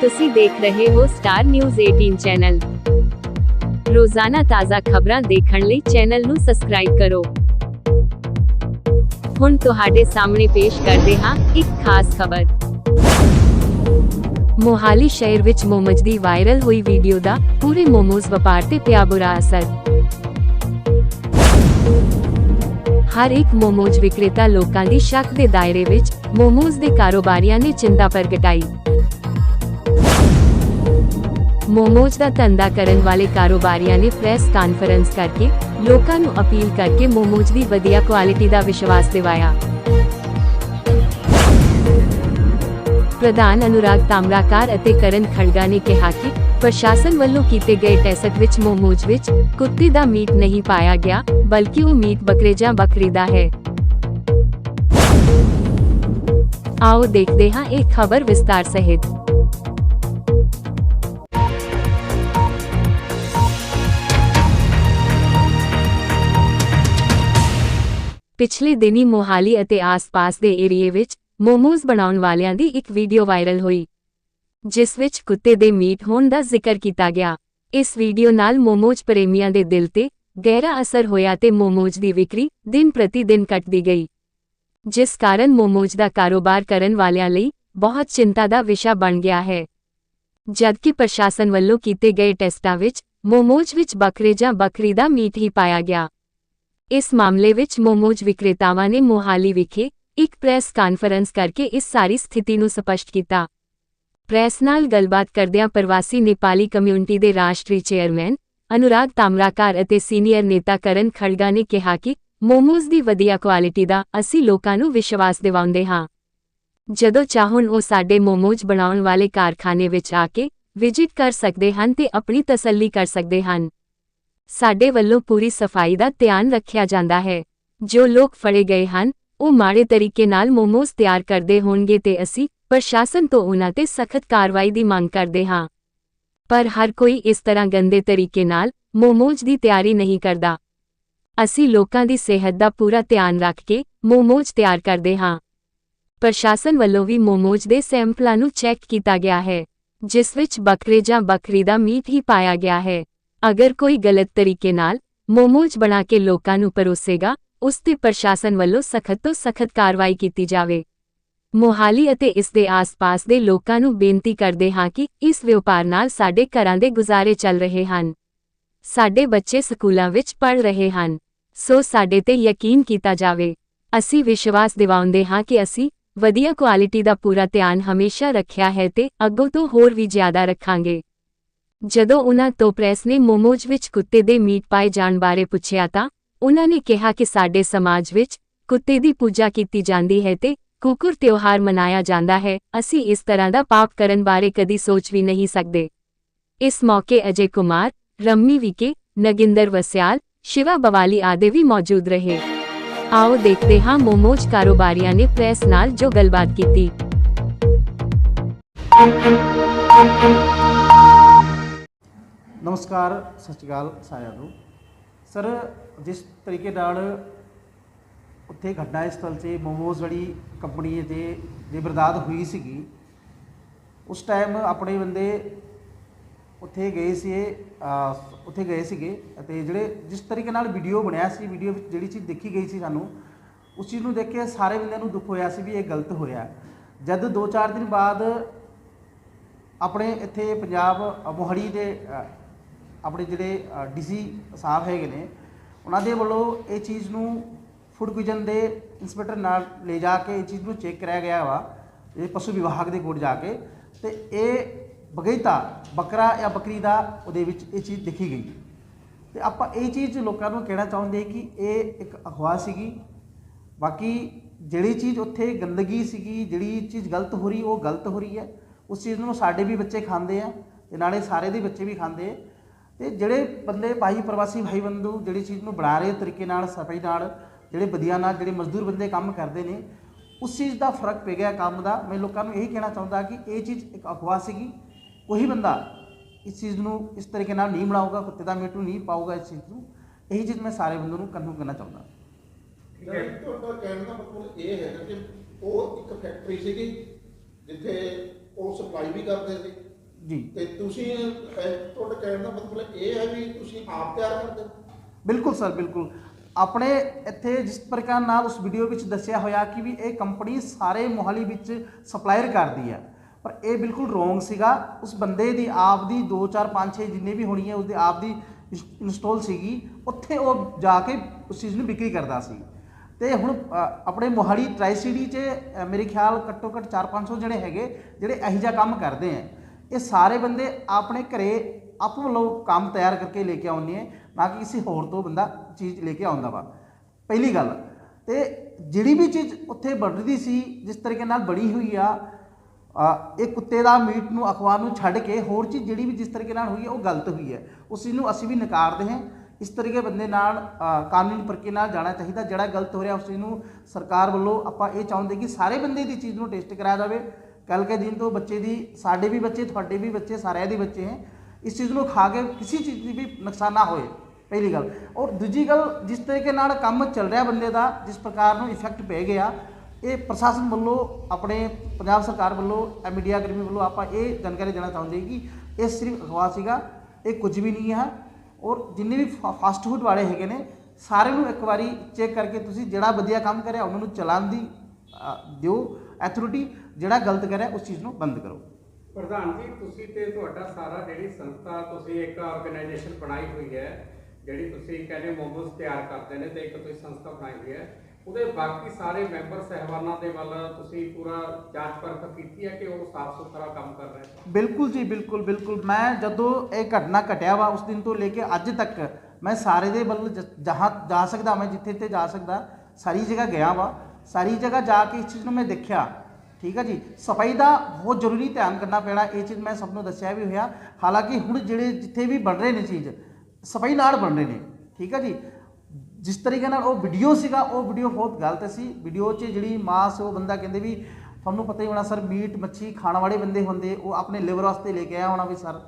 ਤੁਸੀਂ ਦੇਖ ਰਹੇ ਹੋ ਸਟਾਰ ਨਿਊਜ਼ 18 ਚੈਨਲ ਰੋਜ਼ਾਨਾ ਤਾਜ਼ਾ ਖਬਰਾਂ ਦੇਖਣ ਲਈ ਚੈਨਲ ਨੂੰ ਸਬਸਕ੍ਰਾਈਬ ਕਰੋ। ਹੁਣ ਤੁਹਾਡੇ ਸਾਹਮਣੇ ਪੇਸ਼ ਕਰਦੇ ਹਾਂ ਇੱਕ ਖਾਸ ਖਬਰ। ਮੋਹਾਲੀ ਸ਼ਹਿਰ ਵਿੱਚ ਮੋਮੋਜ਼ ਦੀ ਵਾਇਰਲ ਹੋਈ ਵੀਡੀਓ ਦਾ ਪੂਰੇ ਮੋਮੋਜ਼ ਵਪਾਰ ਤੇ ਪਿਆ ਬੁਰਾ ਅਸਰ। ਹਰ ਇੱਕ ਮੋਮੋਜ਼ ਵਿਕਰੇਤਾ ਲੋਕਾਂ ਦੀ ਸ਼ੱਕ ਦੇ ਦਾਇਰੇ ਵਿੱਚ ਮੋਮੋਸ ਦੇ ਕਾਰੋਬਾਰੀਆਂ ਨੇ ਚਿੰਤਾ ਪ੍ਰਗਟਾਈ। ਮੋਮੋਜ਼ ਦਾ ਧੰਦਾ ਕਰਨ ਵਾਲੇ ਕਾਰੋਬਾਰੀਆਂ ਨੇ ਪ੍ਰੈਸ ਕਾਨਫਰੰਸ ਕਰਕੇ ਲੋਕਾਂ ਨੂੰ ਅਪੀਲ ਕਰਕੇ ਮੋਮੋਜ਼ ਦੀ ਵਧੀਆ ਕੁਆਲਿਟੀ ਦਾ ਵਿਸ਼ਵਾਸ ਦਿਵਾਇਆ। ਪ੍ਰਧਾਨ ਅਨੁਰਾਗ ਤਾਮਰਾਕਾਰ ਅਤੇ ਕਰਨ ਖੜਗਾ ਨੇ ਕਿਹਾ ਕਿ ਪ੍ਰਸ਼ਾਸਨ ਵੱਲੋਂ ਕੀਤੇ ਗਏ ਟੈਸਟ ਵਿੱਚ ਮੋਮੋਜ਼ ਵਿੱਚ ਕੁੱਤੇ ਦਾ ਮੀਟ ਨਹੀਂ ਪਾਇਆ ਗਿਆ, ਬਲਕਿ ਉਹ ਮੀਟ ਬੱਕਰੇ ਜਾਂ ਬੱਕਰੀ ਦਾ ਹੈ। ਆਓ ਦੇਖਦੇ ਹਾਂ ਇਹ ਖਬਰ ਵਿਸਤਾਰ ਸਹਿਤ। ਪਿਛਲੇ ਦਿਨੀ ਮੋਹਾਲੀ ਅਤੇ ਆਸ-ਪਾਸ ਦੇ ਏਰੀਏ ਵਿੱਚ ਮੋਮੋਜ਼ ਬਣਾਉਣ ਵਾਲਿਆਂ ਦੀ ਇੱਕ ਵੀਡੀਓ ਵਾਇਰਲ ਹੋਈ, ਜਿਸ ਵਿੱਚ ਕੁੱਤੇ ਦੇ ਮੀਟ ਹੋਣ ਦਾ ਜ਼ਿਕਰ ਕੀਤਾ ਗਿਆ। ਇਸ ਵੀਡੀਓ ਨਾਲ ਮੋਮੋਜ਼ ਪ੍ਰੇਮੀਆਂ ਦੇ ਦਿਲ ਤੇ ਗਹਿਰਾ ਅਸਰ ਹੋਇਆ ਤੇ ਮੋਮੋਜ਼ ਦੀ ਵਿਕਰੀ ਦਿਨ ਪ੍ਰਤੀ ਦਿਨ ਘਟਦੀ ਗਈ, ਜਿਸ ਕਾਰਨ ਮੋਮੋਜ਼ ਦਾ ਕਾਰੋਬਾਰ ਕਰਨ ਵਾਲਿਆਂ ਲਈ ਬਹੁਤ ਚਿੰਤਾ ਦਾ ਵਿਸ਼ਾ ਬਣ ਗਿਆ ਹੈ। ਜਦਕਿ ਪ੍ਰਸ਼ਾਸਨ ਵੱਲੋਂ ਕੀਤੇ ਗਏ ਟੈਸਟਾਂ ਵਿੱਚ ਮੋਮੋਜ਼ ਵਿੱਚ ਬੱਕਰੇ ਜਾਂ ਬੱਕਰੀ ਦਾ ਮੀਟ ਹੀ ਪਾਇਆ ਗਿਆ ਇਸ ਮਾਮਲੇ ਵਿੱਚ ਮੋਮੋਜ਼ ਵਿਕਰੇਤਾਵਾਂ ਨੇ ਮੋਹਾਲੀ ਵਿਖੇ ਇੱਕ ਪ੍ਰੈਸ ਕਾਨਫਰੰਸ ਕਰਕੇ ਇਸ ਸਾਰੀ ਸਥਿਤੀ ਨੂੰ ਸਪਸ਼ਟ ਕੀਤਾ। ਪ੍ਰੈਸ ਨਾਲ ਗੱਲਬਾਤ ਕਰਦਿਆਂ ਪ੍ਰਵਾਸੀ ਨੇਪਾਲੀ ਕਮਿਊਨਿਟੀ ਦੇ ਰਾਸ਼ਟਰੀ ਚੇਅਰਮੈਨ ਅਨੁਰਾਗ ਤਾਮਰਾਕਾਰ ਅਤੇ ਸੀਨੀਅਰ ਨੇਤਾ ਕਰਨ ਖੜਗਾ ਨੇ ਕਿਹਾ ਕਿ ਮੋਮੋਜ਼ ਦੀ ਵਧੀਆ ਕੁਆਲਿਟੀ ਦਾ ਅਸੀਂ ਲੋਕਾਂ ਨੂੰ ਵਿਸ਼ਵਾਸ ਦਿਵਾਉਂਦੇ ਹਾਂ। ਜਦੋਂ ਚਾਹੁਣ ਉਹ ਸਾਡੇ ਮੋਮੋਜ਼ ਬਣਾਉਣ ਵਾਲੇ ਕਾਰਖਾਨੇ ਵਿੱਚ ਆ ਕੇ ਵਿਜ਼ਿਟ ਕਰ ਸਕਦੇ ਹਨ ਤੇ ਆਪਣੀ ਤਸੱਲੀ ਕਰ ਸਕਦੇ ਹਨ। ਸਾਡੇ ਵੱਲੋਂ ਪੂਰੀ ਸਫ਼ਾਈ ਦਾ ਧਿਆਨ ਰੱਖਿਆ ਜਾਂਦਾ ਹੈ। ਜੋ ਲੋਕ ਫੜੇ ਗਏ ਹਨ, ਉਹ ਮਾੜੇ ਤਰੀਕੇ ਨਾਲ ਮੋਮੋਜ਼ ਤਿਆਰ ਕਰਦੇ ਹੋਣਗੇ ਤੇ ਅਸੀਂ ਪ੍ਰਸ਼ਾਸਨ ਤੋਂ ਉਹਨਾਂ ਤੇ ਸਖਤ ਕਾਰਵਾਈ ਦੀ ਮੰਗ ਕਰਦੇ ਹਾਂ। ਪਰ ਹਰ ਕੋਈ ਇਸ ਤਰ੍ਹਾਂ ਗੰਦੇ ਤਰੀਕੇ ਨਾਲ ਮੋਮੋਜ਼ ਦੀ ਤਿਆਰੀ ਨਹੀਂ ਕਰਦਾ। ਅਸੀਂ ਲੋਕਾਂ ਦੀ ਸਿਹਤ ਦਾ ਪੂਰਾ ਧਿਆਨ ਰੱਖ ਕੇ ਮੋਮੋਜ਼ ਤਿਆਰ ਕਰਦੇ ਹਾਂ। ਪ੍ਰਸ਼ਾਸਨ ਵੱਲੋਂ ਵੀ ਮੋਮੋਜ਼ ਦੇ ਸੈਂਪਲਾਂ ਨੂੰ ਚੈੱਕ ਕੀਤਾ ਗਿਆ ਹੈ, ਜਿਸ ਵਿੱਚ ਬੱਕਰੇ ਜਾਂ ਬੱਕਰੀ ਦਾ ਮੀਟ ਹੀ ਪਾਇਆ ਗਿਆ ਹੈ। ਅਗਰ ਕੋਈ ਗਲਤ ਤਰੀਕੇ ਨਾਲ ਮੋਮੋਜ਼ ਬਣਾ ਕੇ ਲੋਕਾਂ ਨੂੰ ਪਰੋਸੇਗਾ, ਉਸ ਤੇ ਪ੍ਰਸ਼ਾਸਨ ਵੱਲੋਂ ਸਖਤ ਤੋਂ ਸਖਤ ਕਾਰਵਾਈ ਕੀਤੀ ਜਾਵੇ। ਮੋਹਾਲੀ ਅਤੇ ਇਸ ਦੇ ਆਸ-ਪਾਸ ਦੇ ਲੋਕਾਂ ਨੂੰ ਬੇਨਤੀ ਕਰਦੇ ਹਾਂ ਕਿ ਇਸ ਵਪਾਰ ਨਾਲ ਸਾਡੇ ਘਰਾਂ ਦੇ ਗੁਜ਼ਾਰੇ ਚੱਲ ਰਹੇ ਹਨ। ਸਾਡੇ ਬੱਚੇ ਸਕੂਲਾਂ ਵਿੱਚ ਪੜ੍ਹ ਰਹੇ ਹਨ। ਸੋ ਸਾਡੇ ਤੇ ਯਕੀਨ ਕੀਤਾ ਜਾਵੇ। ਅਸੀਂ ਵਿਸ਼ਵਾਸ ਦਿਵਾਉਂਦੇ ਹਾਂ ਕਿ ਅਸੀਂ ਵਧੀਆ ਕੁਆਲਿਟੀ ਦਾ ਪੂਰਾ ਧਿਆਨ ਹਮੇਸ਼ਾ ਰੱਖਿਆ ਹੈ ਤੇ ਅੱਗੋਂ ਤੋਂ ਹੋਰ ਵੀ ਜ਼ਿਆਦਾ ਰੱਖਾਂਗੇ। ਜਦੋਂ ਉਨ੍ਹਾਂ ਤੋਂ ਪ੍ਰੈਸ ਨੇ ਮੋਮੋਜ਼ ਵਿੱਚ ਕੁੱਤੇ ਦੇ ਮੀਟ ਪਾਏ ਜਾਣ ਬਾਰੇ ਪੁੱਛਿਆ ਤਾਂ ਉਨ੍ਹਾਂ ਨੇ ਕਿਹਾ ਕਿ ਸਾਡੇ ਸਮਾਜ ਵਿੱਚ ਕੁੱਤੇ ਦੀ ਪੂਜਾ ਕੀਤੀ ਜਾਂਦੀ ਹੈ ਤੇ ਕੁਕੁਰ ਤਿਉਹਾਰ ਮਨਾਇਆ ਜਾਂਦਾ ਹੈ। ਅਸੀਂ ਇਸ ਤਰ੍ਹਾਂ ਦਾ ਪਾਪ ਕਰਨ ਬਾਰੇ ਕਦੀ ਸੋਚ ਵੀ ਨਹੀਂ ਸਕਦੇ। ਇਸ ਮੌਕੇ ਅਜੇ ਕੁਮਾਰ, ਰੰਮੀ ਵਿਕੇ, ਨਗਿੰਦਰ ਵਸਿਆਲ, ਸ਼ਿਵਾ ਬਵਾਲੀ ਆਦਿ ਵੀ ਮੌਜੂਦ ਰਹੇ। ਆਓ ਦੇਖਦੇ ਹਾਂ ਮੋਮੋਜ਼ ਕਾਰੋਬਾਰੀਆਂ ਨੇ ਪ੍ਰੈਸ ਨਾਲ ਜੋ ਗੱਲਬਾਤ ਕੀਤੀ। ਨਮਸਕਾਰ ਸਤਿ ਸ਼੍ਰੀ ਅਕਾਲ ਸਾਰਿਆਂ ਨੂੰ। ਸਰ ਜਿਸ ਤਰੀਕੇ ਨਾਲ ਉੱਥੇ ਘਟਨਾ ਸਥਲ 'ਤੇ ਮੋਮੋਸ ਵਾਲੀ ਕੰਪਨੀ ਦੇ ਜੇ ਬਰਦਾਦ ਹੋਈ ਸੀਗੀ ਉਸ ਟਾਈਮ ਆਪਣੇ ਬੰਦੇ ਉੱਥੇ ਗਏ ਸੀ ਉੱਥੇ ਗਏ ਸੀਗੇ ਅਤੇ ਜਿਹੜੇ ਜਿਸ ਤਰੀਕੇ ਨਾਲ ਵੀਡੀਓ ਬਣਿਆ ਸੀ ਵੀਡੀਓ ਵਿੱਚ ਜਿਹੜੀ ਚੀਜ਼ ਦੇਖੀ ਗਈ ਸੀ ਸਾਨੂੰ ਉਸ ਚੀਜ਼ ਨੂੰ ਦੇਖ ਕੇ ਸਾਰੇ ਬੰਦਿਆਂ ਨੂੰ ਦੁੱਖ ਹੋਇਆ ਸੀ ਵੀ ਇਹ ਗਲਤ ਹੋਇਆ। ਜਦ 2-4 ਦਿਨ ਬਾਅਦ ਆਪਣੇ ਇੱਥੇ ਪੰਜਾਬ ਅ, ਮੋਹਾਲੀ ਦੇ ਆਪਣੇ ਜਿਹੜੇ ਡੀਸੀ ਸਾਹਿਬ ਹੈਗੇ ਨੇ, ਉਹਨਾਂ ਦੇ ਵੱਲੋਂ ਇਹ ਚੀਜ਼ ਨੂੰ ਫੂਡ ਕੁਇਜਨ ਦੇ ਇੰਸਪੈਕਟਰ ਨਾਲ ਲੈ ਜਾ ਕੇ ਇਹ ਚੀਜ਼ ਨੂੰ ਚੈੱਕ ਕਰਾਇਆ ਗਿਆ ਵਾ, ਇਹ ਪਸ਼ੂ ਵਿਭਾਗ ਦੇ ਕੋਲ ਜਾ ਕੇ, ਤੇ ਇਹ ਬਗੈਤਾ ਬੱਕਰਾ ਜਾਂ ਬੱਕਰੀ ਦਾ ਉਹਦੇ ਵਿੱਚ ਇਹ ਚੀਜ਼ ਦੇਖੀ ਗਈ। ਤੇ ਆਪਾਂ ਇਹ ਚੀਜ਼ ਲੋਕਾਂ ਨੂੰ ਕਹਿਣਾ ਚਾਹੁੰਦੇ ਕਿ ਇਹ ਇੱਕ ਅਖਵਾ ਸੀਗੀ। ਬਾਕੀ ਜਿਹੜੀ ਚੀਜ਼ ਉੱਥੇ ਗੰਦਗੀ ਸੀਗੀ, ਜਿਹੜੀ ਚੀਜ਼ ਗਲਤ ਹੋ ਰਹੀ, ਉਹ ਗਲਤ ਹੋ ਰਹੀ ਹੈ। ਉਸ ਚੀਜ਼ ਨੂੰ ਸਾਡੇ ਵੀ ਬੱਚੇ ਖਾਂਦੇ ਆ, ਤੇ ਨਾਲੇ ਸਾਰੇ ਦੇ ਬੱਚੇ ਵੀ ਖਾਂਦੇ ਆ। ਤੇ ਜਿਹੜੇ ਬੰਦੇ ਭਾਈ ਪ੍ਰਵਾਸੀ ਭਾਈ ਬੰਦੂ ਜਿਹੜੀ ਚੀਜ਼ ਨੂੰ ਬਣਾ ਰਹੇ ਤਰੀਕੇ ਨਾਲ, ਸਫ਼ਾਈ ਨਾਲ, ਜਿਹੜੇ ਵਧੀਆ ਨਾਲ, ਜਿਹੜੇ ਮਜ਼ਦੂਰ ਬੰਦੇ ਕੰਮ ਕਰਦੇ ਨੇ, ਉਸ ਚੀਜ਼ ਦਾ ਫ਼ਰਕ ਪੈ ਗਿਆ ਕੰਮ ਦਾ। ਮੈਂ ਲੋਕਾਂ ਨੂੰ ਇਹੀ ਕਹਿਣਾ ਚਾਹੁੰਦਾ ਕਿ ਇਹ ਚੀਜ਼ ਇੱਕ ਅਫਵਾਹ ਸੀਗੀ। ਉਹੀ ਬੰਦਾ ਇਸ ਚੀਜ਼ ਨੂੰ ਇਸ ਤਰੀਕੇ ਨਾਲ ਨਹੀਂ ਬਣਾਊਗਾ, ਕੁੱਤੇ ਦਾ ਮੀਟ ਨਹੀਂ ਪਾਊਗਾ ਇਸ ਚੀਜ਼ ਨੂੰ। ਇਹੀ ਚੀਜ਼ ਮੈਂ ਸਾਰੇ ਬੰਦੇ ਨੂੰ ਕਨਫਰਮ ਕਰਨਾ ਚਾਹੁੰਦਾ। ਨਹੀਂ ਤੁਹਾਡਾ ਕਹਿਣ ਦਾ ਮਤਲਬ ਇਹ ਹੈ ਕਿ ਉਹ ਇੱਕ ਫੈਕਟਰੀ ਸੀਗੀ, ਜਿੱਥੇ ਉਹ ਸਪਲਾਈ ਵੀ ਕਰਦੇ ਸੀ। ਜੀ। ਤੇ ਤੁਸੀਂ ਇਹ ਤੁਹਾਡਾ ਕਹਿਣ ਦਾ ਮਤਲਬ ਇਹ ਹੈ ਵੀ ਤੁਸੀਂ ਆਪ ਤਿਆਰ ਕਰਦੇ ਹੋ? ਬਿਲਕੁਲ ਸਰ ਬਿਲਕੁਲ। ਆਪਣੇ ਇੱਥੇ ਜਿਸ ਪ੍ਰਕਾਰ ਨਾਲ ਉਸ ਵੀਡੀਓ ਵਿੱਚ ਦੱਸਿਆ ਹੋਇਆ ਕਿ ਵੀ ਇਹ ਕੰਪਨੀ ਸਾਰੇ ਮੋਹਾਲੀ ਵਿੱਚ ਸਪਲਾਇਰ ਕਰਦੀ ਹੈ ਪਰ ਇਹ ਬਿਲਕੁਲ ਰੋਂਗ ਸੀਗਾ। ਉਸ ਬੰਦੇ ਦੀ ਆਪ ਦੀ 2 4 5 6 ਜਿੰਨੇ ਵੀ ਹੋਣੀ ਹੈ ਉਸਦੇ ਆਪ ਦੀ ਇੰਸਟਾਲ ਸੀਗੀ। ਉੱਥੇ ਉਹ ਜਾ ਕੇ ਉਸ ਚੀਜ਼ ਨੂੰ ਵਿਕਰੀ ਕਰਦਾ ਸੀ। ਤੇ ਹੁਣ ਅ, ਆਪਣੇ ਮੋਹਾਲੀ ਟਰਾਈ ਸਿਟੀ 'ਚ ਅ, ਮੇਰੇ ਖਿਆਲ ਘੱਟੋ ਘੱਟ 4-500 ਜਿਹੜੇ ਹੈਗੇ ਜਿਹੜੇ ਇਹੋ ਜਿਹਾ ਕੰਮ ਕਰਦੇ ਆ ਇਹ ਸਾਰੇ ਬੰਦੇ ਆਪਣੇ ਘਰੇ ਆਪ ਵੱਲੋਂ ਕੰਮ ਤਿਆਰ ਕਰਕੇ ਲੈ ਕੇ ਆਉਂਦੇ ਆ, ਨਾ ਕਿ ਕਿਸੇ ਹੋਰ ਤੋਂ ਬੰਦਾ ਚੀਜ਼ ਲੈ ਕੇ ਆਉਂਦਾ ਵਾ। ਪਹਿਲੀ ਗੱਲ, ਤੇ ਜਿਹੜੀ ਵੀ ਚੀਜ਼ ਉੱਥੇ ਬਣਦੀ ਸੀ, ਜਿਸ ਤਰੀਕੇ ਨਾਲ ਬਣੀ ਹੋਈ ਆ ਇਹ ਕੁੱਤੇ ਦਾ, ਮੀਟ ਨੂੰ, ਅਖਬਾਰ ਨੂੰ ਛੱਡ ਕੇ ਹੋਰ ਚੀਜ਼ ਜਿਹੜੀ ਵੀ ਜਿਸ ਤਰੀਕੇ ਨਾਲ ਹੋਈ ਹੈ ਉਹ ਗਲਤ ਹੋਈ ਹੈ ਉਸ ਚੀਜ਼ ਨੂੰ ਅਸੀਂ ਵੀ ਨਕਾਰਦੇ ਹਾਂ। ਇਸ ਤਰੀਕੇ ਬੰਦੇ ਨਾਲ ਕਾਨੂੰਨੀ ਪ੍ਰਕਿਰਿਆ ਨਾਲ ਜਾਣਾ ਚਾਹੀਦਾ। ਜਿਹੜਾ ਗਲਤ ਹੋ ਰਿਹਾ, ਉਸ ਚੀਜ਼ ਨੂੰ ਸਰਕਾਰ ਵੱਲੋਂ ਆਪਾਂ ਇਹ ਚਾਹੁੰਦੇ ਕਿ ਸਾਰੇ ਬੰਦੇ ਦੀ ਚੀਜ਼ ਨੂੰ ਟੈਸਟ ਕਰਾਇਆ ਜਾਵੇ। ਕੱਲ ਕੇ ਦਿਨ ਤੋਂ ਬੱਚੇ ਦੀ, ਸਾਡੇ ਵੀ ਬੱਚੇ, ਤੁਹਾਡੇ ਵੀ ਬੱਚੇ, ਸਾਰਿਆਂ ਦੇ ਬੱਚੇ ਹੈ, ਇਸ ਚੀਜ਼ ਨੂੰ ਖਾ ਕੇ ਕਿਸੇ ਚੀਜ਼ ਦੀ ਵੀ ਨੁਕਸਾਨ ਨਾ ਹੋਏ, ਪਹਿਲੀ ਗੱਲ। ਔਰ ਦੂਜੀ ਗੱਲ, ਜਿਸ ਤਰੀਕੇ ਨਾਲ ਕੰਮ ਚੱਲ ਰਿਹਾ ਬੰਦੇ ਦਾ, ਜਿਸ ਪ੍ਰਕਾਰ ਨੂੰ ਇਫੈਕਟ ਪੈ ਗਿਆ, ਇਹ ਪ੍ਰਸ਼ਾਸਨ ਵੱਲੋਂ, ਆਪਣੇ ਪੰਜਾਬ ਸਰਕਾਰ ਵੱਲੋਂ, ਇਹ ਮੀਡੀਆ ਕਰਮੀ ਵੱਲੋਂ ਆਪਾਂ ਇਹ ਜਾਣਕਾਰੀ ਦੇਣਾ ਚਾਹੁੰਦੇ ਕਿ ਇਹ ਸਿਰਫ ਅਖਵਾ ਸੀਗਾ, ਇਹ ਕੁਝ ਵੀ ਨਹੀਂ ਹੈ। ਔਰ ਜਿੰਨੇ ਵੀ ਫਾ- ਫਾਸਟ ਫੂਡ ਵਾਲੇ ਹੈਗੇ ਨੇ, ਸਾਰਿਆਂ ਨੂੰ ਇੱਕ ਵਾਰੀ ਚੈੱਕ ਕਰਕੇ ਤੁਸੀਂ ਜਿਹੜਾ ਵਧੀਆ ਕੰਮ ਕਰਿਆ, ਉਹਨਾਂ ਨੂੰ ਚਲਾਉਣ ਦੀ ਦਿਓ ਐਥੋਰਿਟੀ ਜਿਹੜਾ ਗਲਤ ਕਰਿਆ ਉਸ ਚੀਜ਼ ਨੂੰ ਬੰਦ ਕਰੋ। ਪ੍ਰਧਾਨ ਜੀ ਤੁਸੀਂ ਤੇ ਤੁਹਾਡਾ ਸਾਰਾ ਜਿਹੜੀ ਸੰਸਥਾ ਤੁਸੀਂ ਇੱਕ ਆਰਗੇਨਾਈਜੇਸ਼ਨ ਬਣਾਈ ਹੋਈ ਹੈ ਜਿਹੜੀ ਤੁਸੀਂ ਕਹਿੰਦੇ ਮੋਮੋਸ ਤਿਆਰ ਕਰਦੇ ਨੇ ਤੇ ਇੱਕ ਤੁਸੀਂ ਸੰਸਥਾ ਬਣਾਈ ਹੋਈ ਹੈ ਉਹਦੇ ਬਾਕੀ ਸਾਰੇ ਮੈਂਬਰ ਸਹਿਬਾਨਾਂ ਦੇ ਵੱਲ ਤੁਸੀਂ ਪੂਰਾ ਜਾਂਚ ਪਰਖ ਕੀਤੀ ਹੈ ਕਿ ਉਹ ਸਾਫ਼ ਸੁਥਰਾ ਕੰਮ ਕਰ ਰਹੇ ਨੇ? ਬਿਲਕੁਲ ਜੀ ਬਿਲਕੁਲ ਬਿਲਕੁਲ। ਮੈਂ ਜਦੋਂ ਇਹ ਘਟਨਾ ਘਟਿਆ ਵਾ ਉਸ ਦਿਨ ਤੋਂ ਲੈ ਕੇ ਅੱਜ ਤੱਕ ਮੈਂ ਸਾਰੇ ਦੇ ਵੱਲ ਜ- ਜਹਾਂ ਜਾ ਸਕਦਾ ਮੈਂ ਜਿੱਥੇ ਤੇ ਜਾ ਸਕਦਾ ਸਾਰੀ ਜਗ੍ਹਾ ਗਿਆ ਵਾ। ਸਾਰੀ ਜਗ੍ਹਾ ਜਾ ਕੇ ਇਸ ਚੀਜ਼ ਨੂੰ ਮੈਂ ਦੇਖਿਆ। ਠੀਕ ਹੈ ਜੀ? ਸਫ਼ਾਈ ਦਾ ਬਹੁਤ ਜ਼ਰੂਰੀ ਧਿਆਨ ਕਰਨਾ ਪੈਣਾ, ਇਹ ਚੀਜ਼ ਮੈਂ ਸਭ ਨੂੰ ਦੱਸਿਆ ਵੀ ਹੋਇਆ। ਹਾਲਾਂਕਿ ਹੁਣ ਜਿਹੜੇ ਜਿੱਥੇ ਵੀ ਬਣ ਰਹੇ ਨੇ ਚੀਜ਼, ਸਫ਼ਾਈ ਨਾਲ ਬਣ ਰਹੇ ਨੇ, ਠੀਕ ਹੈ ਜੀ? ਜਿਸ ਤਰੀਕੇ ਨਾਲ ਉਹ ਵੀਡੀਓ ਸੀਗਾ, ਉਹ ਵੀਡੀਓ ਬਹੁਤ ਗਲਤ ਸੀ। ਵੀਡੀਓ 'ਚ ਜਿਹੜੀ ਮਾਂ ਸੀ ਉਹ ਬੰਦਾ ਕਹਿੰਦੇ ਵੀ, ਤੁਹਾਨੂੰ ਪਤਾ ਹੀ ਹੋਣਾ ਸਰ ਮੀਟ, ਮੱਛੀ ਖਾਣ ਵਾਲੇ ਬੰਦੇ ਹੁੰਦੇ, ਉਹ ਆਪਣੇ ਲਿਵਰ ਵਾਸਤੇ ਲੈ ਕੇ ਆਇਆ ਹੋਣਾ ਵੀ ਸਰ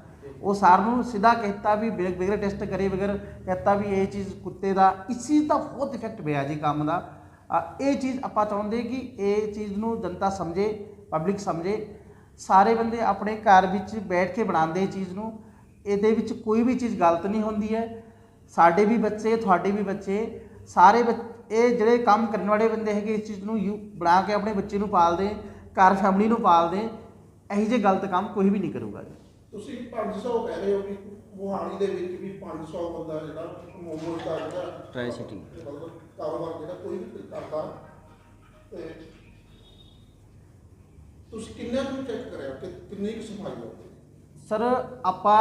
ਉਹ ਸਾਰ ਨੂੰ ਸਿੱਧਾ ਕਹਿਤਾ ਵੀ ਬੇ- ਟੈਸਟ ਕਰੇ ਬਗੈਰ, ਕਹਿਤਾ ਵੀ ਇਹ ਚੀਜ਼ ਕੁੱਤੇ ਦਾ, ਇਸ ਚੀਜ਼ ਦਾ ਬਹੁਤ ਇਫੈਕਟ ਪਿਆ ਜੀ ਕੰਮ ਦਾ। ਇਹ ਚੀਜ਼ ਆਪਾਂ ਚਾਹੁੰਦੇ ਕਿ ਇਹ ਚੀਜ਼ ਨੂੰ ਜਨਤਾ ਸਮਝੇ ਪਬਲਿਕ ਸਮਝੇ। ਸਾਰੇ ਬੰਦੇ ਆਪਣੇ ਘਰ ਵਿੱਚ ਬੈਠ ਕੇ ਬਣਾਉਂਦੇ ਇਹ ਚੀਜ਼ ਨੂੰ। ਇਹਦੇ ਵਿੱਚ ਕੋਈ ਵੀ ਚੀਜ਼ ਗਲਤ ਨਹੀਂ ਹੁੰਦੀ ਹੈ। ਸਾਡੇ ਵੀ ਬੱਚੇ, ਤੁਹਾਡੇ ਵੀ ਬੱਚੇ, ਸਾਰੇ ਬੱਚ- ਇਹ ਜਿਹੜੇ ਕੰਮ ਕਰਨ ਵਾਲੇ ਬੰਦੇ ਹੈਗੇ ਇਸ ਚੀਜ਼ ਨੂੰ ਯੂ, ਬਣਾ ਕੇ ਆਪਣੇ ਬੱਚੇ ਨੂੰ ਪਾਲਦੇ, ਘਰ ਫੈਮਿਲੀ ਨੂੰ ਪਾਲਦੇ, ਇਹੋ ਜਿਹੇ ਗਲਤ ਕੰਮ ਕੋਈ ਵੀ ਨਹੀਂ ਕਰੂਗਾ ਜੀ। ਤੁਸੀਂ 500 ਕਹਿ ਰਹੇ ਹੋ ਕਿ ਮੋਹਾਲੀ ਦੇ ਵਿੱਚ ਵੀ 500 ਬੰਦਾ ਜਿਹੜਾ ਮੋਮੋਸ ਦਾ ਜਿਹੜਾ ਟਰਾਈ ਸਿਟੀ ਕਾਰੋਬਾਰ ਜਿਹੜਾ ਕੋਈ ਵੀ ਕਰਦਾ ਤੇ ਤੁਸੀਂ ਕਿੰਨੇ ਕੁ ਚੈੱਕ ਕਰਿਆ? ਕਿ ਕਿੰਨੀ ਕੁ ਸਫ਼ਾਈ ਹੈ ਸਰ ਆਪਾਂ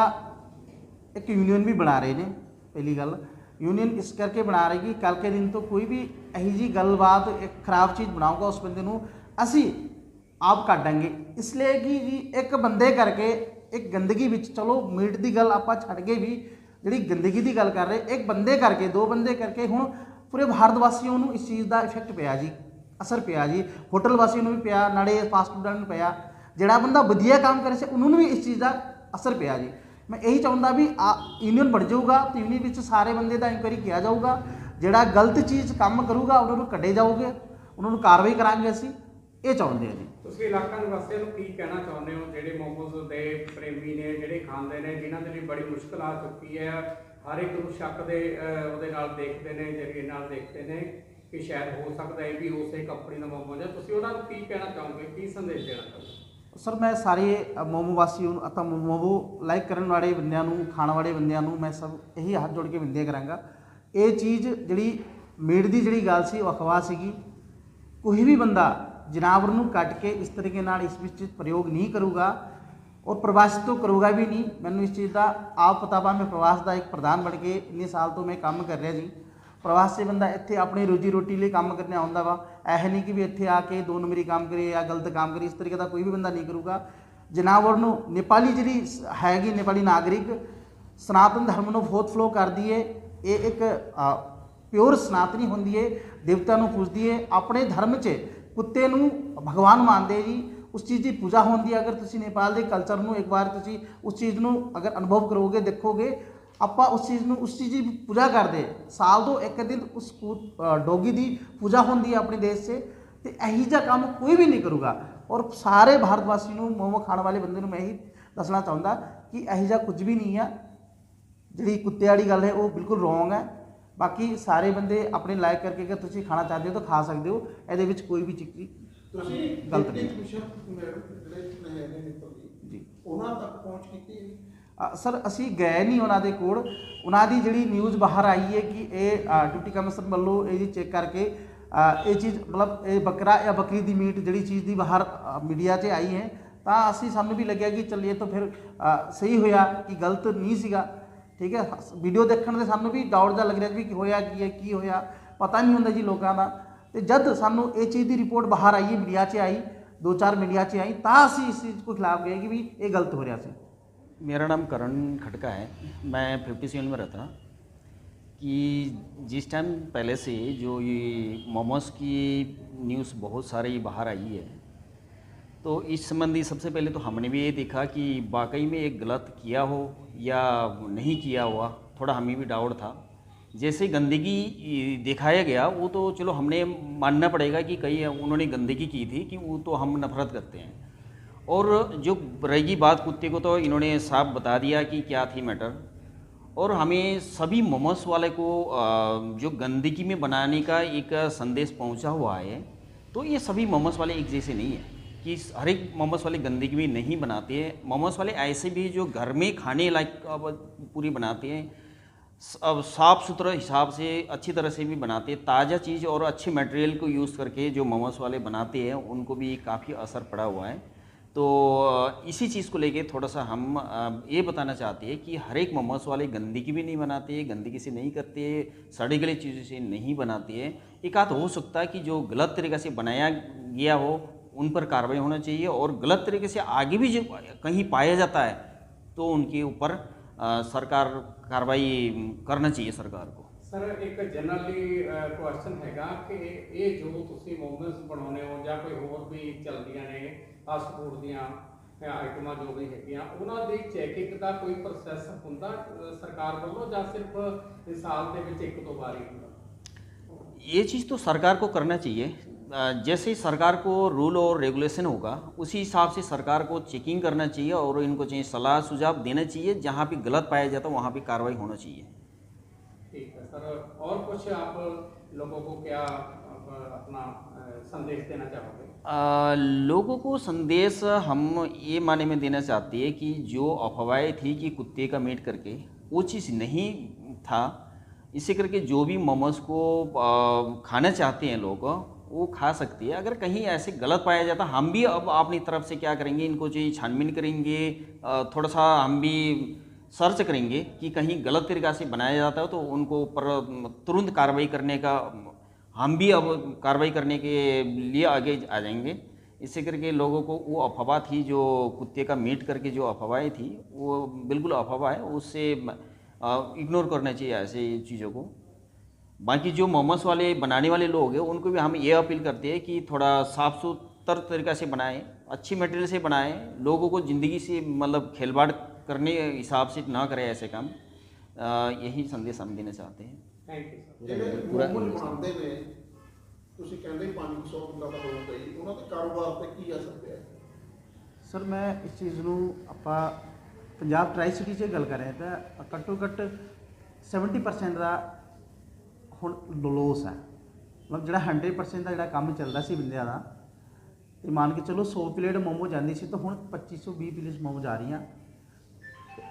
ਇੱਕ ਯੂਨੀਅਨ ਵੀ ਬਣਾ ਰਹੇ ਨੇ ਪਹਿਲੀ ਗੱਲ। ਯੂਨੀਅਨ ਇਸ ਕਰਕੇ ਬਣਾ ਰਹੇ ਕਿ ਕੱਲ ਕੇ ਦਿਨ ਤੋਂ ਕੋਈ ਵੀ ਇਹੋ ਜੀ ਗੱਲਬਾਤ ਇੱਕ ਖਰਾਬ ਚੀਜ਼ ਬਣਾਊਗਾ ਉਸ ਬੰਦੇ ਨੂੰ ਅਸੀਂ ਆਪ ਕੱਢਾਂਗੇ ਇਸ ਲਈ ਕਿ ਜੀ ਇੱਕ ਬੰਦੇ ਕਰਕੇ ਇੱਕ ਗੰਦਗੀ ਵਿੱਚ, ਚਲੋ ਮੀਟ ਦੀ ਗੱਲ ਆਪਾਂ ਛੱਡ ਕੇ ਵੀ ਜਿਹੜੀ ਗੰਦਗੀ ਦੀ ਗੱਲ ਕਰ ਰਹੇ, ਇੱਕ ਬੰਦੇ ਕਰਕੇ, ਦੋ ਬੰਦੇ ਕਰਕੇ ਹੁਣ ਪੂਰੇ ਭਾਰਤ ਵਾਸੀਆਂ ਨੂੰ ਇਸ ਚੀਜ਼ ਦਾ ਇਫੈਕਟ ਪਿਆ ਜੀ, ਅਸਰ ਪਿਆ ਜੀ। ਹੋਟਲ ਵਾਸੀਆਂ ਨੂੰ ਵੀ ਪਿਆ, ਨਾਲੇ ਫਾਸਟ ਫੂਡ ਨੂੰ ਪਿਆ। ਜਿਹੜਾ ਬੰਦਾ ਵਧੀਆ ਕੰਮ ਕਰੇ ਸੀ, ਉਹਨਾਂ ਨੂੰ ਵੀ ਇਸ ਚੀਜ਼ ਦਾ ਅਸਰ ਪਿਆ ਜੀ। ਮੈਂ ਇਹੀ ਚਾਹੁੰਦਾ ਵੀ ਆ ਯੂਨੀਅਨ ਬਣ ਜਾਊਗਾ ਤੇ ਯੂਨੀਅਨ ਵਿੱਚ ਸਾਰੇ ਬੰਦੇ ਦਾ ਇਨਕੁਆਇਰੀ ਕੀਤਾ ਜਾਊਗਾ। ਜਿਹੜਾ ਗਲਤ ਚੀਜ਼ ਕੰਮ ਕਰੂਗਾ, ਉਹਨਾਂ ਨੂੰ ਕੱਢੇ ਜਾਓਗੇ ਉਹਨਾਂ ਨੂੰ ਕਾਰਵਾਈ ਕਰਾਂਗੇ ਅਸੀਂ। ਇਹ ਚਾਹੁੰਦੇ ਆ ਜੀ। ਤੁਸੀਂ ਇਲਾਕਾ ਨਿਵਾਸੀਆਂ ਨੂੰ ਕੀ ਕਹਿਣਾ ਚਾਹੁੰਦੇ ਹੋ? ਜਿਹੜੇ ਮੋਮੋਸ ਦੇ ਪ੍ਰੇਮੀ ਨੇ ਜਿਹੜੇ ਖਾਂਦੇ ਨੇ ਜਿਨ੍ਹਾਂ ਦੇ ਲਈ ਬੜੀ ਮੁਸ਼ਕਲ ਆ ਚੁੱਕੀ ਹੈ। ਹਰ ਇੱਕ ਨੂੰ ਸ਼ੱਕ ਦੇ ਉਹਦੇ ਨਾਲ ਦੇਖਦੇ ਨੇ ਜਰੀਏ ਨਾਲ ਦੇਖਦੇ ਨੇ ਕਿ ਸ਼ਾਇਦ ਹੋ ਸਕਦਾ ਇਹ ਵੀ ਉਸੇ ਕੰਪਨੀ ਦਾ ਮੋਮੋਸ ਹੈ ਤੁਸੀਂ ਉਹਨਾਂ ਨੂੰ ਕੀ ਕਹਿਣਾ ਚਾਹੋਗੇ? ਕੀ ਸੰਦੇਸ਼ ਦੇਣਾ ਚਾਹੋਗੇ? ਸਰ ਮੈਂ ਸਾਰੇ ਮੋਮੋ ਵਾਸੀਆਂ ਨੂੰ ਅਤੇ ਮੋਮੋ ਲਾਈਕ ਕਰਨ ਵਾਲੇ ਬੰਦਿਆਂ ਨੂੰ ਖਾਣ ਵਾਲੇ ਬੰਦਿਆਂ ਨੂੰ ਮੈਂ ਸਭ ਇਹੀ ਹੱਥ ਜੋੜ ਕੇ ਬੇਨਤੀ ਕਰਾਂਗਾ। ਇਹ ਚੀਜ਼ ਜਿਹੜੀ ਮੀਟ ਦੀ ਜਿਹੜੀ ਗੱਲ ਸੀ ਉਹ ਅਖਵਾ ਸੀਗੀ। ਕੋਈ ਵੀ ਬੰਦਾ ਜਨਾਵਰ ਨੂੰ ਕੱਟ ਕੇ ਇਸ ਤਰੀਕੇ ਨਾਲ ਇਸ ਵਿੱਚ ਪ੍ਰਯੋਗ ਨਹੀਂ ਕਰੂਗਾ ਔਰ ਪ੍ਰਵਾਸ ਤੋਂ ਕਰੂਗਾ ਵੀ ਨਹੀਂ। ਮੈਨੂੰ ਇਸ ਚੀਜ਼ ਦਾ ਆਪ ਪਤਾ ਵਾ, ਮੈਂ ਪ੍ਰਵਾਸ ਦਾ ਇੱਕ ਪ੍ਰਧਾਨ ਬਣ ਕੇ ਇੰਨੇ ਸਾਲ ਤੋਂ ਮੈਂ ਕੰਮ ਕਰ ਰਿਹਾ ਜੀ। ਪ੍ਰਵਾਸ 'ਚ ਬੰਦਾ ਇੱਥੇ ਆਪਣੀ ਰੋਜੀ ਰੋਟੀ ਲਈ ਕੰਮ ਕਰਨੇ ਆਉਂਦਾ ਵਾ। ਇਹ ਨਹੀਂ ਕਿ ਵੀ ਇੱਥੇ ਆ ਕੇ ਦੋ ਨੰਬਰੀ ਕੰਮ ਕਰੇ ਜਾਂ ਗਲਤ ਕੰਮ ਕਰੇ, ਇਸ ਤਰੀਕੇ ਦਾ ਕੋਈ ਵੀ ਬੰਦਾ ਨਹੀਂ ਕਰੂਗਾ। ਜਨਾਵਰ ਨੂੰ ਨੇਪਾਲੀ ਜਿਹੜੀ ਸ- ਹੈਗੀ, ਨੇਪਾਲੀ ਨਾਗਰਿਕ, ਸਨਾਤਨ ਧਰਮ ਨੂੰ ਬਹੁਤ ਫਲੋ ਕਰਦੀ ਹੈ ਇਹ ਇੱਕ ਪਿਓਰ ਸਨਾਤਨੀ ਹੁੰਦੀ ਹੈ ਦੇਵਤਾ ਨੂੰ ਪੂਜਦੀ ਹੈ ਆਪਣੇ ਧਰਮ 'ਚ ਕੁੱਤੇ ਨੂੰ ਭਗਵਾਨ ਮੰਨਦੇ ਜੀ, ਉਸ ਚੀਜ਼ ਦੀ ਪੂਜਾ ਹੁੰਦੀ ਹੈ ਅਗਰ ਤੁਸੀਂ ਨੇਪਾਲ ਦੇ ਕਲਚਰ ਨੂੰ ਇੱਕ ਵਾਰ ਤੁਸੀਂ ਉਸ ਚੀਜ਼ ਨੂੰ ਅਗਰ ਅਨੁਭਵ ਕਰੋਗੇ, ਦੇਖੋਗੇ, ਆਪਾਂ ਉਸ ਚੀਜ਼ ਨੂੰ, ਉਸ ਚੀਜ਼ ਦੀ ਪੂਜਾ ਕਰਦੇ। ਸਾਲ ਤੋਂ ਇੱਕ ਦਿਨ ਉਸ ਡੋਗੀ ਦੀ ਪੂਜਾ ਹੁੰਦੀ ਹੈ ਆਪਣੇ ਦੇਸ਼ 'ਚ, ਤੇ ਇਹੀ ਜਿਹਾ ਕੰਮ ਕੋਈ ਵੀ ਨਹੀਂ ਕਰੂਗਾ। ਔਰ ਸਾਰੇ ਭਾਰਤ ਵਾਸੀ ਨੂੰ ਮੋਮੋ ਖਾਣ ਵਾਲੇ ਬੰਦੇ ਨੂੰ ਮੈਂ ਇਹੀ ਦੱਸਣਾ ਚਾਹੁੰਦਾ ਕਿ ਇਹੋ ਜਿਹਾ ਕੁਝ ਵੀ ਨਹੀਂ ਆ। ਜਿਹੜੀ ਕੁੱਤੇ ਵਾਲੀ ਗੱਲ ਹੈ, ਉਹ ਬਿਲਕੁਲ ਰੋਂਗ ਹੈ। ਬਾਕੀ ਸਾਰੇ ਬੰਦੇ ਆਪਣੇ ਲਾਇਕ ਕਰਕੇ ਅਗਰ ਤੁਸੀਂ ਖਾਣਾ ਚਾਹਦੇ ਹੋ ਤਾਂ ਖਾ ਸਕਦੇ ਹੋ ਇਹਦੇ ਵਿੱਚ ਕੋਈ ਵੀ ਚੀਜ਼ ਤੁਸੀਂ ਗਲਤ ਨਹੀਂ। ਜੀ ਉਹਨਾਂ ਤੱਕ ਪਹੁੰਚ ਕੀਤੀ ਸਰ ਅਸੀਂ ਗਏ ਨਹੀਂ ਉਹਨਾਂ ਦੇ ਕੋਲ। ਉਹਨਾਂ ਦੀ ਜਿਹੜੀ ਨਿਊਜ਼ ਬਾਹਰ ਆਈ ਹੈ ਕਿ ਇਹ ਡਿਪਟੀ ਕਮਿਸ਼ਨਰ ਵੱਲੋਂ ਇਹ ਜੀ ਚੈੱਕ ਕਰਕੇ ਇਹ ਚੀਜ਼ ਮਤਲਬ ਇਹ ਬੱਕਰਾ ਜਾਂ ਬੱਕਰੀ ਦੀ ਮੀਟ ਜਿਹੜੀ ਚੀਜ਼ ਦੀ ਬਾਹਰ ਮੀਡੀਆ 'ਚ ਆਈ ਹੈ। ਤਾਂ ਅਸੀਂ ਸਾਨੂੰ ਵੀ ਲੱਗਿਆ ਕਿ ਚੱਲੀਏ ਤਾਂ ਫਿਰ ਸਹੀ ਹੋਇਆ ਕਿ ਗਲਤ ਨਹੀਂ ਸੀਗਾ। ਠੀਕ ਹੈ ਵੀਡੀਓ ਦੇਖਣ ਦੇ ਸਾਨੂੰ ਵੀ ਡਾਊਟ ਦਾ ਲੱਗ ਰਿਹਾ ਵੀ ਕਿ ਹੋਇਆ ਕੀ ਹੈ ਕੀ ਹੋਇਆ ਪਤਾ ਨਹੀਂ ਹੁੰਦਾ ਜੀ ਲੋਕਾਂ ਦਾ ਤੇ ਜਦ ਸਾਨੂੰ ਇਹ ਚੀਜ਼ ਦੀ ਰਿਪੋਰਟ ਬਾਹਰ ਆਈ ਹੈ ਮੀਡੀਆ 'ਚ ਆਈ ਦੋ ਚਾਰ ਮੀਡੀਆ 'ਚ ਆਈ ਤਾਂ ਅਸੀਂ ਇਸ ਚੀਜ਼ ਕੋ ਖਿਲਾਫ ਗਏ ਕਿ ਵੀ ਇਹ ਗਲਤ ਹੋ ਰਿਹਾ ਸੀ मेरा नाम करण खटका है मैं फिफ्टी सेवन में रहता कि जिस टाइम पहले से जो ये मोमोस की न्यूज़ बहुत सारी बाहर आई है तो इस संबंधी सबसे पहले तो हमने भी ये देखा कि वाकई में एक गलत किया हो या नहीं किया हुआ, थोड़ा हमें भी डाउट था। जैसे गंदगी दिखाया गया, वो तो चलो हमने मानना पड़ेगा कि कई उन्होंने गंदगी की थी कि वो तो हम नफरत करते हैं। और जो रहेगी बात कुत्ते को तो इन्होंने साफ़ बता दिया कि क्या थी मैटर और हमें सभी मोमोस वाले को जो गंदगी में बनाने का एक संदेश पहुँचा हुआ है तो ये सभी मोमोस वाले एक जैसे नहीं है। कि हर एक मोमोस वाले गंदगी भी नहीं बनाते हैं। मोमोस वाले ऐसे भी जो घर में खाने लायक अब पूरी बनाते हैं अब साफ़ सुथरा हिसाब से, अच्छी तरह से भी बनाते हैं। ताज़ा चीज़ और अच्छे मटेरियल को यूज़ करके जो मोमोस वाले बनाते हैं, उनको भी काफ़ी असर पड़ा हुआ है। तो इसी चीज़ को लेके थोड़ा सा हम ये बताना चाहते हैं कि हर एक मोमोस वाले गंदगी भी नहीं बनाते गंदगी से नहीं करते सड़ी गली चीज़ों से नहीं बनाते हैं। एक आध हो सकता है कि जो गलत तरीक़े से बनाया गया हो उन पर कार्रवाई होना चाहिए और गलत तरीके से आगे भी जो कहीं पाया जाता है तो उनके ऊपर अ, सरकार कार्रवाई करना चाहिए सरकार को ਸਰ ਇੱਕ ਜਨਰਲੀ ਕੁਐਸਚਨ ਹੈਗਾ ਕਿ ਇਹ ਜੋ ਤੁਸੀਂ ਮੋਮਸ ਬਣਾਉਨੇ ਹੋ ਜਾਂ ਕੋਈ ਹੋਰ ਵੀ ਚੱਲਦੀਆਂ ਨੇ ਫਾਸਟ ਫੂਡ ਦੀਆਂ ਅਹ, ਆਈਟਮਾਂ ਜੋ ਵੀ ਹੈਗੀਆਂ ਉਹਨਾਂ ਦੀ ਚੈਕਿੰਗ ਦਾ ਕੋਈ ਪ੍ਰੋਸੈਸ ਹੁੰਦਾ ਅਹ, ਸਰਕਾਰ ਵੱਲੋਂ ਜਾਂ ਸਿਰਫ ਸਾਲ ਦੇ ਵਿੱਚ ਇੱਕ ਦੋ ਵਾਰ ਹੀ ਹੁੰਦਾ ये चीज़ तो सरकार को करना चाहिए अ, जैसे ही सरकार को रूल और रेगुलेशन होगा उसी हिसाब से सरकार को चेकिंग करना चाहिए और इनको चाहिए सलाह सुझाव देना चाहिए जहाँ पे गलत पाया जाता है वहाँ पे कार्रवाई होना चाहिए। ठीक है सर। और कुछ आप लोगों को क्या अपना संदेश देना चाहोगे? अ, लोगों को संदेश हम ये माने में देना चाहते हैं कि जो अफवाहें थी कि कुत्ते का मीट करके वो चीज़ नहीं था। इसे करके जो भी मोमोज को अ, खाना चाहते हैं लोग वो खा सकती है। अगर कहीं ऐसे गलत पाया जाता, हम भी अब अपनी तरफ़ से क्या करेंगे, इनको जो छानबीन करेंगे थोड़ा सा हम भी सर्च करेंगे कि कहीं गलत तरीक़ा से बनाया जाता है तो उनको ऊपर तुरंत कार्रवाई करने का, हम भी अब कार्रवाई करने के लिए आगे आ जाएँगे। इससे करके लोगों को वो अफवाह थी, जो कुत्ते का मीट करके जो अफवाहें थी, वो बिल्कुल अफवाह है, उससे इग्नोर करना चाहिए ऐसे चीज़ों को। बाकी जो मोमोस वाले बनाने वाले लोग हैं उनको भी हम ये अपील करते हैं कि थोड़ा साफ़ सुथरा तरीक़ा से बनाएं अच्छी मटेरियल से बनाएं लोगों को ज़िंदगी से मतलब खिलवाड़ करने के हिसाब से ना करें ऐसे काम अ, यही संदेश हम देना चाहते हैं थैंक यू सर ਜਿਹੜੇ ਪੂਰਾ ਮੋਮੋਜ਼ ਬਣਾਉਂਦੇ ਨੇ ਤੁਸੀਂ ਕਹਿੰਦੇ 500 ਕਿਲੋ ਦਾ ਹੋਣਾ ਚਾਹੀਦਾ ਉਹਨਾਂ ਦੇ ਕਾਰੋਬਾਰ ਤੇ ਕੀ ਅਸਰ ਪਿਆ ਸਰ ਮੈਂ ਇਸ ਚੀਜ਼ ਨੂੰ ਆਪਾਂ ਪੰਜਾਬ ਟਰਾਈ ਸਿਟੀ 'ਚ ਗੱਲ ਕਰ ਰਹੇ ਤਾਂ ਘੱਟੋ ਘੱਟ 70% ਦਾ ਹੁਣ ਲੋਸ ਹੈ। ਮਤਲਬ ਜਿਹੜਾ 100% ਦਾ ਜਿਹੜਾ ਕੰਮ ਚੱਲਦਾ ਸੀ ਬੰਦਿਆਂ ਦਾ, ਤੇ ਮੰਨ ਕੇ ਚਲੋ 100 ਪਲੇਟ ਮੋਮੋ ਜਾਂਦੀ ਸੀ, ਤਾਂ ਹੁਣ 2520 ਪਲੇਟ ਮੋਮੋ ਜਾ ਰਹੀਆਂ।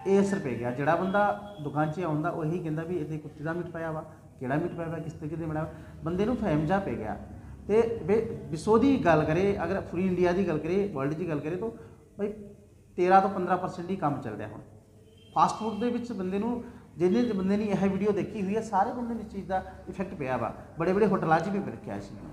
ਇਹ ਅਸਰ ਪੈ ਗਿਆ। ਜਿਹੜਾ ਬੰਦਾ ਦੁਕਾਨ 'ਚ ਆਉਂਦਾ, ਉਹ ਇਹੀ ਕਹਿੰਦਾ ਵੀ ਇਹਦੇ ਕੁੱਤੇ ਦਾ ਮੀਟ ਪਾਇਆ ਵਾ, ਕਿਹੜਾ ਮੀਟ ਪਾਇਆ ਵਾ, ਕਿਸ ਤਰੀਕੇ ਦੇ ਬਣਾਇਆ ਵਾ। ਬੰਦੇ ਨੂੰ ਫਹਿਮ ਜਾ ਪੈ ਗਿਆ। ਤੇ ਵੇ ਵਿਸ਼ਵ ਦੀ ਗੱਲ ਕਰੇ, ਅਗਰ ਫਰੀ ਇੰਡੀਆ ਦੀ ਗੱਲ ਕਰੇ ਵਰਲਡ ਦੀ ਗੱਲ ਕਰੇ, ਤਾਂ ਭਾਈ 13 ਤੋਂ 15% ਹੀ ਕੰਮ ਚੱਲ ਰਿਹਾ ਹੁਣ। ਫਾਸਟ ਫੂਡ ਦੇ ਵਿੱਚ ਬੰਦੇ ਨੂੰ ਜਿਹਨੇ ਬੰਦੇ ਨੇ ਇਹ ਵੀਡੀਓ ਦੇਖੀ ਹੋਈ ਹੈ ਸਾਰੇ ਬੰਦੇ ਨੂੰ ਇਸ ਚੀਜ਼ ਦਾ ਇਫੈਕਟ ਪਿਆ ਵਾ। ਬੜੇ ਬੜੇ ਹੋਟਲਾਂ 'ਚ ਵੀ ਰੱਖਿਆ ਇਸ ਨੂੰ